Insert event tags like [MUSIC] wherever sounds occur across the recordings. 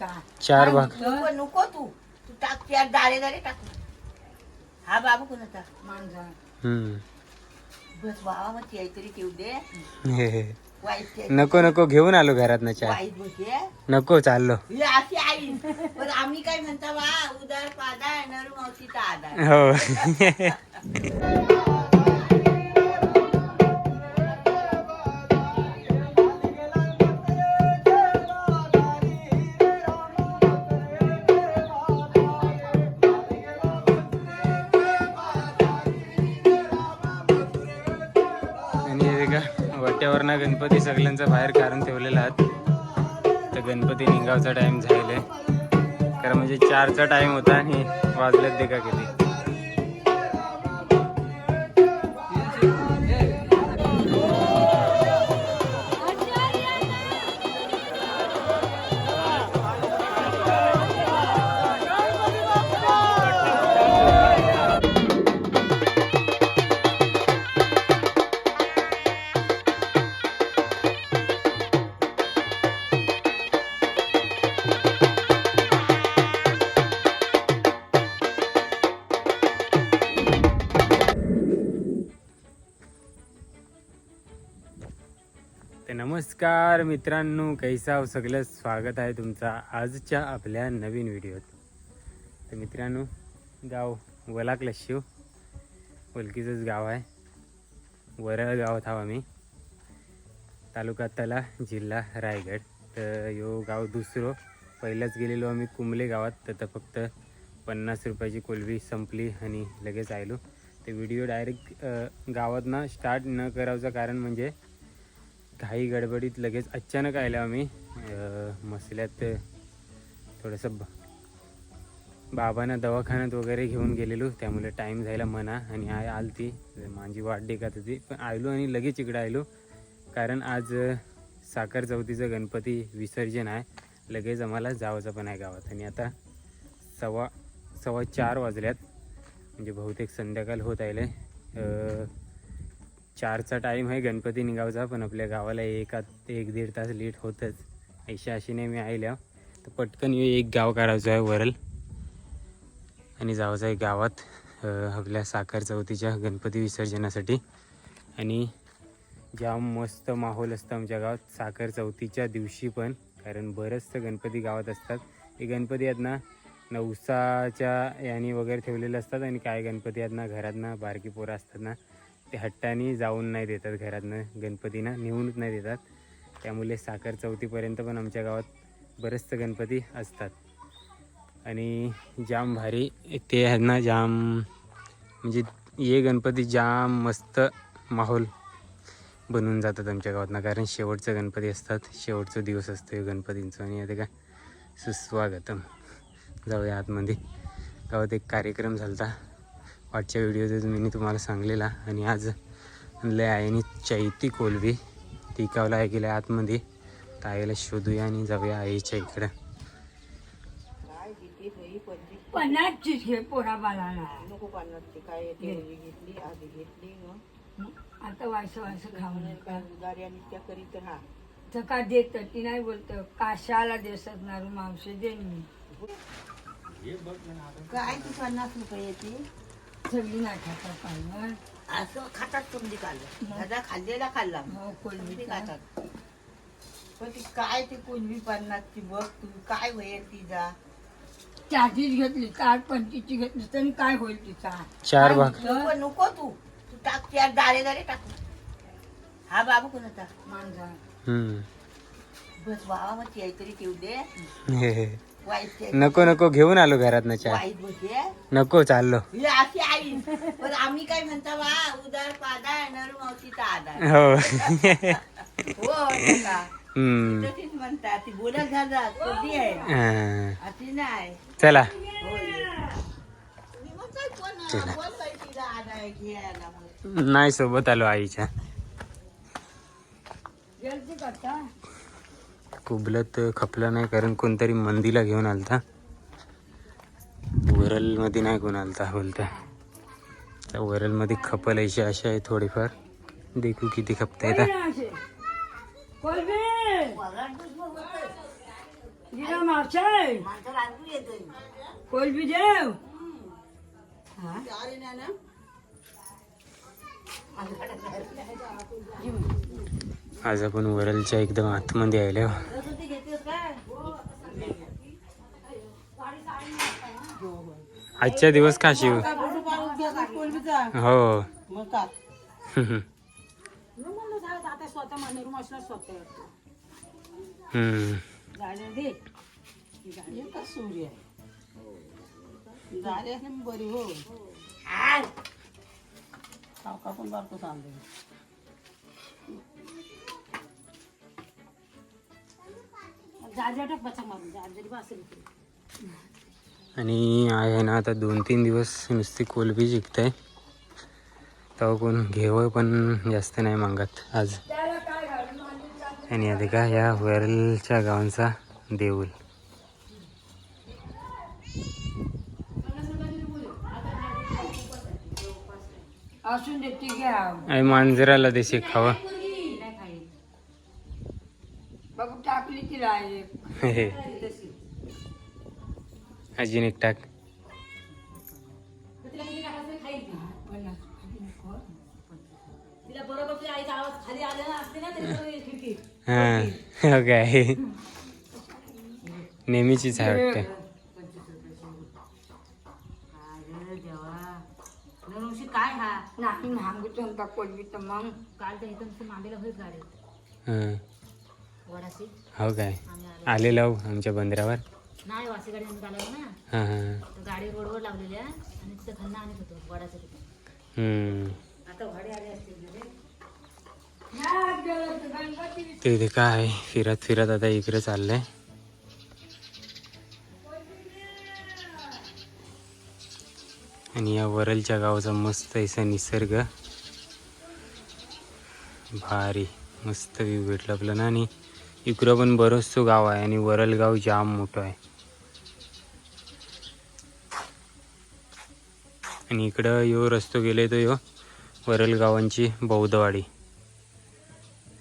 चार भाग. नको नको तू. तू टाक चार दारे दारे टाक. हा बाबू कोणाचा हम्म. बस बाबा मग काहीतरी ठेवू दे. वाईट ते- नको नको घेऊन आलो घरात ना चार वाईट बसे नको चाललो. ही अशी आई. पण आम्ही काय म्हणता वा उदार पादा नरू मावशीचा आधार हो. [LAUGHS] वाट्यावर ना गणपती सगळ्यांचा बाहेर काढून ठेवलेला आहात. तर गणपती निघावचा टाईम झालेला आहे. कारण म्हणजे चारचा टाईम होता आणि वाजलेत दे का नमस्कार मित्रांनो कैसा हो? सगळं स्वागत आहे तुमचा आजच्या आपल्या नवीन व्हिडिओत. तर मित्रांनो गाव वलाकला शिव हो. वलकीचंच गाव आहे. वरळ गावात आहो आम्ही. तालुका तला जिल्हा रायगड. तर यो गाव दुसरं. पहिल्याच गेलेलो आम्ही कुंबले गावात. तर फक्त पन्नास रुपयाची कोलबी संपली आणि लगेच आयलो. तर व्हिडिओ डायरेक्ट गावात ना स्टार्ट न करावचं कारण म्हणजे काही गडबडीत लगेच अचानक आलो आम्ही. मसल्यात थोडंसं बाबांना दवाखान्यात वगैरे घेऊन गेलेलो. त्यामुळे टाईम जायला म्हणा आणि आय आलती. माझी वाट देखत होती. पण आलो आणि लगेच इकडे आलो. कारण आज साखर चौथीचं गणपती विसर्जन आहे. लगेच आम्हाला जावंचं पण आहे गावात. आणि आता सव्वा सव्वा चार वाजल्यात. म्हणजे बहुतेक संध्याकाळ होत आहे चारचा टाईम आहे गणपती निघावचा पण आपल्या गावाला एका ते एक दीड तास लेट होतच. ऐशा नाही मी आयल्या. तर पटकन येऊ एक गाव करायचो आहे वरल. आणि जावचं आहे गावात आपल्या साखर चौथीच्या गणपती विसर्जनासाठी. आणि जाम मस्त माहोल असतं आमच्या गावात साखर चौथीच्या दिवशी पण. कारण बरंचसं गणपती गावात असतात. हे गणपती आहेत ना नवसाच्या याने वगैरे ठेवलेले असतात. आणि काय गणपती आहेत ना घरात ना बारकी पोरं असतात ना ते हट्टाने जाऊन नाही देतात घरातनं गणपतींना नेऊनच नाही देतात. त्यामुळे साखर चौथीपर्यंत पण आमच्या गावात बरेचसे गणपती असतात. आणि जाम भारी ते आहेत ना जाम म्हणजे ये गणपती जाम मस्त माहोल बनून जातात आमच्या गावातनं. कारण शेवटचं गणपती असतात शेवटचा दिवस असतो हे गणपतींचं. आणि आता काय सुस्वागतम. जाऊया आतमध्ये. गावात एक कार्यक्रम झाला होता वाटच्या व्हिडिओत मी तुम्हाला सांगलेला आणि आज आणलं आहे आणि चैती कोलबी ती कावला आहे गेल्या आतमध्ये. तर आईला शोधूया आणि जाऊया आईच्या इकडं. काय किती होई पंचवीस पन्नासची घे पोरा बालाला नको पन्नासची काय तेवढी घेतली आधी घेतली मग आता वायसं वायसं खाऊन म्हणून काय उदारी आणि त्या करीत राहा. तर का देत ती नाही बोलत. काशाला देसत ना मावशी देईन मी काय ती पन्नास रुपयाची सगळी नाही खाता पाहिजे असं खातात तुमची खाल्लं दादा खाल्लेला खाल्ला. हो कोलबी खातात. पण ती काय ती कोणवी पन्नासची बघ तू काय होईल तिचा? चारचीच घेतली चार पंचवीसची घेतली तरी काय होईल तिचा? चार भाग. नको नको तू. तू टाक चार दारे दारे टाक. हा बाबू कोणाचा हम्म. बस बाबा मग काहीतरी ठेवू दे. ते- नको नको घेऊन आलो घरात ना नको चाललो. अशी आई. पण आम्ही काय म्हणता वा उदार पादा नरू मावशीचा आधार हो. [LAUGHS] हो. हम्म. तशीच म्हणतात ती बोलत झाला कधी आहे? हा. अशी नाही. चला. नाही सोबत आलो आईच्या. जलदी करता? कुबलत खपलं नाही कारण कोणतरी मंदीला घेऊन आलता. वरलमध्ये नाही कोण आलता बोलता. त्या वरलमध्ये खपल अशी अशा आहे थोडीफार. देखू किती खपता येतात कोलबी आज आपण वरलच्या एकदम आतमध्ये आलो आजच्या दिवस का शिव हो. का का सूर्य बरी हो. आणि आहे ना आता दोन तीन दिवस नुसती कोलबी जिंकताय. तेव्हा कोण घेवं पण जास्त नाही मागत आज. आणि आता का या वरलच्या गावांचा देऊळ. असून दे ती घ्या आणि मांजराला देशी खावा बघ टाकली हे [LAUGHS] अजून एक टाक. [LAUGHS] हा हो काय. नेहमीचीच आहे वाटतं. काय हा? नाही मागतो का कोलबी तर मग हां. हो काय? आलेलो आमच्या बंदरावर? नाही वासी गाडी आम्ही चालवलं ना. हां हां तर गाडी रोडवर लावलेल्या आणि तिथं खन्ना आणत होतो वडाचं तिथं. हम्म. आता भाडे आले असतील ना रे ते इथे काय आहे? फिरत फिरत आता इकडे चाललंय. आणि या वरलच्या गावाचा मस्त असा निसर्ग. भारी. मस्त व्ह्यू भेटला आपलं ना आणि इकडं पण बरंचसं गाव आहे आणि वरल गाव जाम मोठं आहे. आणि इकडं यो रस्तो गेले तो यो वरल गावांची बौद्धवाडी.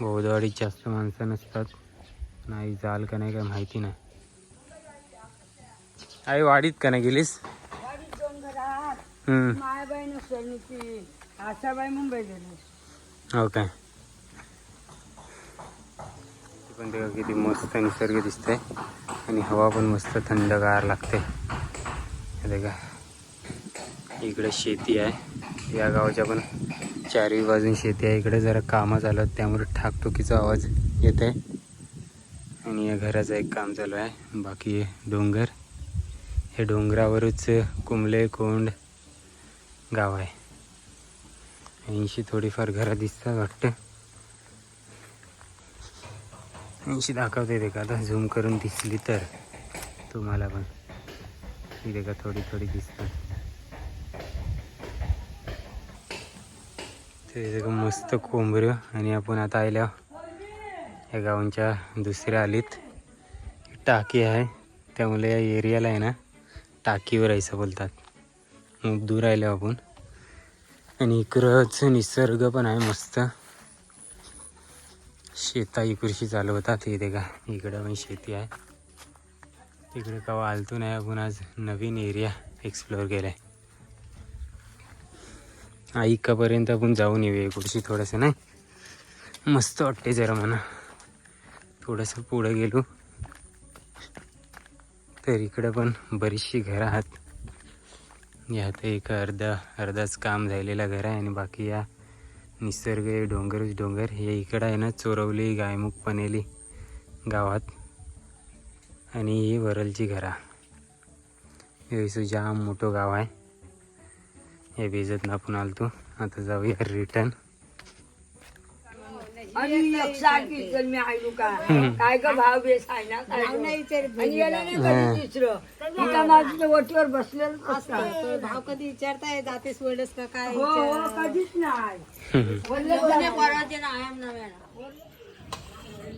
बौद्धवाडीत जास्त माणसं नसतात. नाही जाल का नाही काय माहिती नाही. आई वाडीत का नाही गेलीस? हम्म. मायाबाई नसेल ती आशाबाई मुंबई गेली. हो काय ते पण किती मस्त निसर्ग दिसतंय. आणि हवा पण मस्त थंडगार लागते. हे का इकडे शेती आहे. या गावाच्या पण चारही बाजून शेती आहे. इकडे जरा कामं चालू आहेत. त्यामुळे ठाकठुकीचा आवाज येत आहे आणि या घराचं एक काम चालू आहे. बाकी डोंगर. हे डोंगरावरच कुंबले कोंड गाव आहे. ऐंशी थोडीफार घरं दिसतात वाटतं. अशी दाखवते ते का? आता झूम करून दिसली तर. तुम्हाला पण. इथे का थोडी थोडी दिसतात ते का मस्त कोंबऱ्यो आणि आपण आता आल्या या गावांच्या दुसऱ्या आलीत. टाकी आहे. त्यामुळे या एरियाला आहे ना टाकीवर यायचं बोलतात. मग दूर आलो आपण. आणि इकडंच निसर्ग पण आहे मस्त. शेता इकडची चालवतात इथे का इकडं पण शेती आहे. तिकडे कवा आलतो नाही आपण आज नवीन एरिया एक्सप्लोअर केलाय. ऐकापर्यंत आपण जाऊन येऊया इकडची थोडंसं नाही? मस्त वाटते जरा म्हणा. थोडंसं पुढं गेलो. तर इकडं पण बरीचशी घरं आहेत. यात एक अर्धा अर्धाच काम झालेलं घर आहे आणि बाकी या निसर्ग हे डोंगरच डोंगर. हे इकडं आहे ना चोरवली गायमुख पनेली गावात. आणि ही वरलची घरा. हे जाम मोठं गाव आहे. हे बेजत आपण आलतो. आता जाऊया रिटर्न आणि एक सारखी तर मी ऐकू का? काय ग भाव बेस आहे ना? काय गं? आणि याला नाही कधी तिसरं एका माझ्या वटीवर बसलेलं असतं भाव कधी विचारताय? जाते सोडस का काय हो हो कधीच नाही. बोलले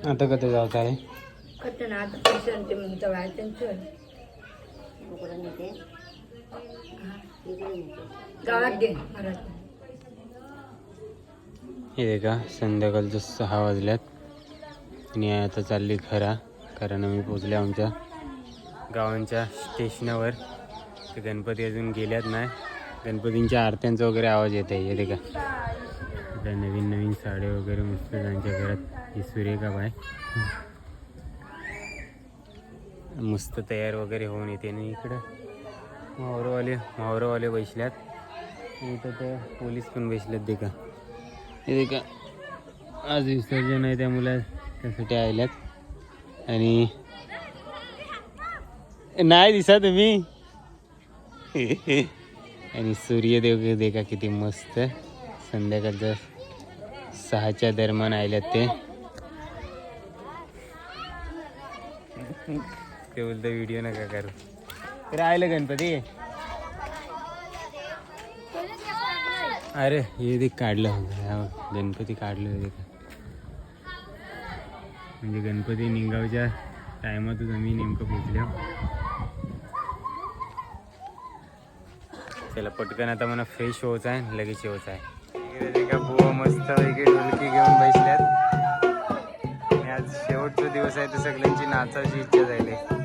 आता कधी जात आहे कटन आता पैसे ते म्हणतं बाहेर त्यांचं गावात दे घरात हे का संध्याकाळचं सहा वाजल्यात. आणि आता चालली घरा कारण आम्ही पोचले आमच्या गावांच्या स्टेशनावर. ते गणपती अजून गेल्यात नाही. गणपतींच्या आरत्यांचा वगैरे आवाज येत आहे येते का आता नवीन नवीन साड्या वगैरे मस्त त्यांच्या घरात. ही सुरेखा बाय. मस्त तयार वगैरे होऊन येते आणि इकडं. मावरवाले मावरवाले बसल्यात. इथं तर पोलीस पण बसल्यात ते का इथे का आज विसर्जन आहे त्यामुळे त्यासाठी आल्यात आणि नाही दिसा तुम्ही आणि सूर्यदेव देखा किती मस्त. संध्याकाळचं सहाच्या दरम्यान आल्यात ते. ते बोलतं व्हिडिओ नका करू. तर आयलं गणपती. अरे हे ते काढलं. गणपती काढलं हे म्हणजे गणपती निघावच्या टायमातच आम्ही नेमकं पोचलो. चला पटकन आता मला फ्रेश होत आहे आणि लगेच यायचं आहे. का बुवा मस्त वगैरे ढोलकी घेऊन बसल्यात. आणि आज शेवटचा दिवस आहे तर सगळ्यांची नाचायची इच्छा झाली.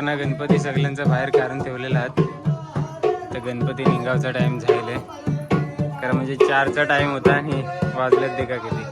वाट्यावरनं गणपती सगळ्यांचा बाहेर काढून ठेवलेला आहात. तर गणपती निघावचा टाइम झालेला आहे. कारण म्हणजे चारचा टाइम होता आणि वाजल्यात दे का किती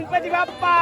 गणपती बाप्पा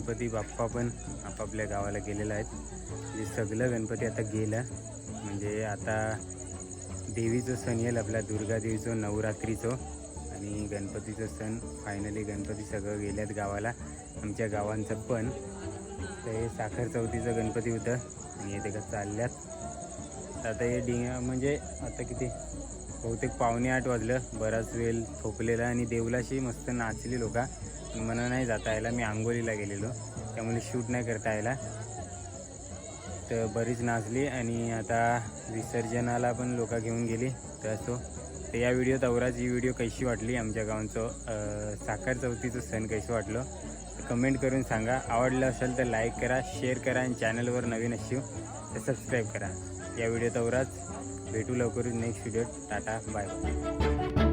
गणपती बाप्पा पण आपापल्या गावाला गेलेला आहेत. म्हणजे सगळं गणपती आता गेलं. म्हणजे आता देवीचं सण येईल आपल्या दुर्गा देवीचं नवरात्रीचं. आणि गणपतीचं सण फायनली गणपती सगळं गेल्यात गावाला. आमच्या गावांचं पण. तर हे साखर चौथीचं गणपती होतं. आणि हे ते का चालल्यात. तर आता हे डिंग म्हणजे आता किती? बहुतेक पावणे आठ वाजलं. बराच वेळ थोपलेला आणि देवलाशी मस्त नाचली लोका. मला नाही जाता यायला. मी आंघोळीला गेलेलो. त्यामुळे शूट नाही करता यायला. तर बरीच नाचली आणि आता विसर्जनाला पण लोक घेऊन गेली. तर असो. तर या व्हिडिओत अवराज ही व्हिडिओ कशी वाटली आमच्या गावांचं साखर चौथीचं सण कसं वाटलं? कमेंट करून सांगा. आवडलं असेल तर लाईक करा शेअर करा आणि चॅनलवर नवीन असू तर सबस्क्राईब करा. या व्हिडिओत अवराज भेटू लवकरच नेक्स्ट व्हिडिओ टाटा बाय